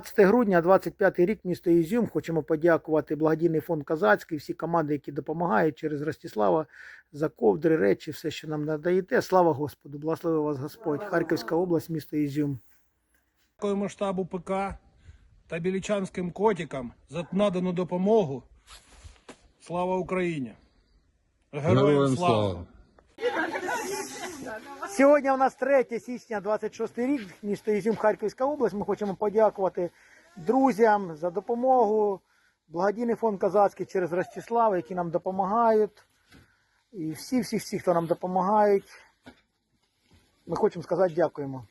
15 грудня, 25 рік, місто Ізюм. Хочемо подякувати благодійний фонд Казацький, всі команди, які допомагають через Ростислава за ковдри, речі, все, що нам надаєте. Слава Господу! Благослови вас Господь! Харківська область, місто Ізюм. Дякуємо штабу ПК та білічанським котикам за надану допомогу. Слава Україні! Героям, Героям слава! Сьогодні у нас 3 січня, 26 рік, місто Ізюм, Харківська область. Ми хочемо подякувати друзям за допомогу. Благодійний фонд Казацький через Ростислава, які нам допомагають. І всі, всі, всі, хто нам допомагають. Ми хочемо сказати дякуємо.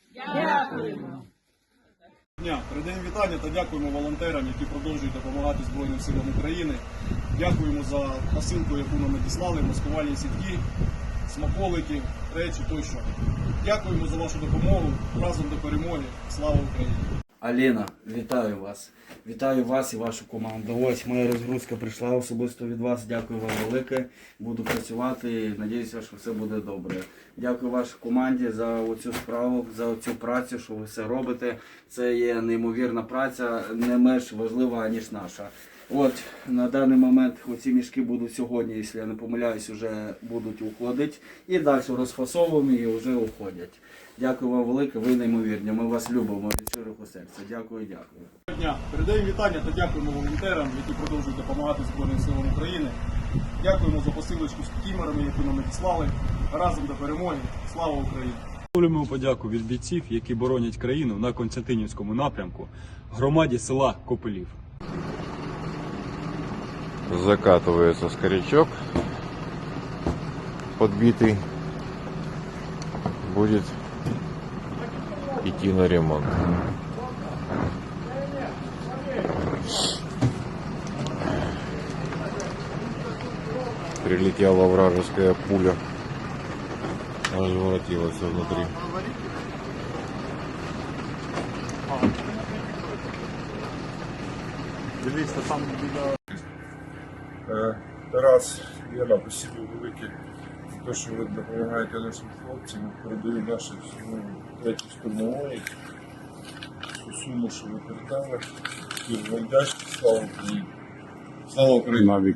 Дня передаємо вітання та дякуємо волонтерам, які продовжують допомагати Збройним силам України. Дякуємо за посилку, яку нам надіслали, маскувальні сітки, смаколики, речі тощо. Дякуємо за вашу допомогу. Разом до перемоги. Слава Україні! Аліна, вітаю вас. Вітаю вас і вашу команду. Ось моя розгрузка прийшла особисто від вас. Дякую вам велике. Буду працювати. Надіюся, що все буде добре. Дякую вашій команді за цю справу, за цю працю, що ви все робите. Це є неймовірна праця, не менш важлива, ніж наша. От на даний момент оці мішки будуть сьогодні, якщо я не помиляюсь, вже будуть уходити. І далі розфасовуємо і вже уходять. Дякую вам велике, ви неймовірні. Ми вас любимо від щирого серця. Дякую, дякую. Дня передаємо вітання та дякуємо волонтерам, які продовжують допомагати Збройним силам України. Дякуємо за посилочку з кімерами, яку нам надіслали. Разом до перемоги. Слава Україні! Висловлюємо подяку від бійців, які боронять країну на Константинівському напрямку, громаді села Копилів. Закатывается скорячок подбитый. Будет идти на ремонт. Прилетела вражеская пуля. Разворотилась внутри. Е, Тарас, Єна, спасибо велике за те, що ви допомагаєте нашим хлопцям. Передаю наші ну, треті штурмової. Суму, що ви передали. І вдячні. Слава Україні. Слава Україні.